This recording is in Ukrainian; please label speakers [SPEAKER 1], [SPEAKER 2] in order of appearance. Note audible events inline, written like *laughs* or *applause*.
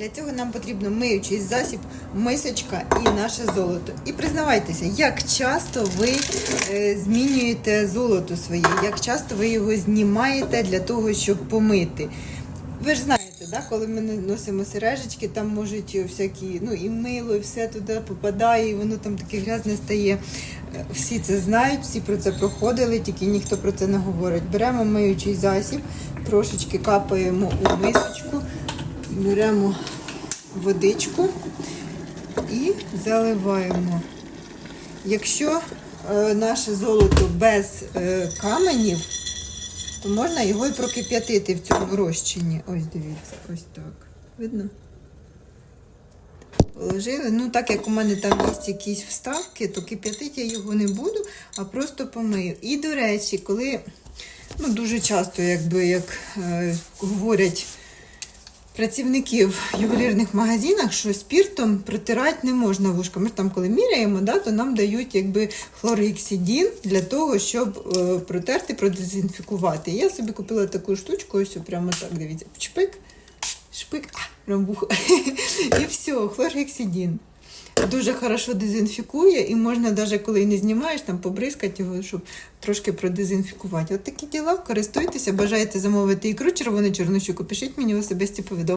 [SPEAKER 1] Для цього нам потрібно миючий засіб, мисочка і наше золото. І признавайтеся, як часто ви е, змінюєте золото своє, як часто ви його знімаєте для того, щоб помити. Ви ж знаєте, да, коли ми носимо сережечки, там можуть всякі, ну і мило, і все туди попадає, і воно там таке грязне стає. Е, Всі це знають, всі про це проходили, тільки ніхто про це не говорить. Беремо миючий засіб, трошечки капаємо у мисочку, беремо водичку і заливаємо. Якщо е, наше золото без е, каменів, то можна його і прокип'ятити в цьому розчині. Ось дивіться, ось так. Видно? Положили. Ну, так як у мене там є якісь вставки, то кип'ятити я його не буду, а просто помию. І, до речі, коли ну, дуже часто, якби як е, говорять працівників в ювелірних магазинах, що спіртом протирати не можна вушка. Ми ж там, коли міряємо, да, то нам дають якби хлоргексидін для того, щоб е, протерти, продезінфікувати. Я собі купила таку штучку, ось прямо так, дивіться, чпик, шпик, а, прям. *laughs* І все, хлоргексидін. Дуже хорошо дезінфікує, і можна, навіть коли не знімаєш, там побризкати його, щоб трошки продезінфікувати. От такі діла, користуйтеся, бажаєте замовити ікру червону чорнощуку, пишіть мені особисті повідомлення.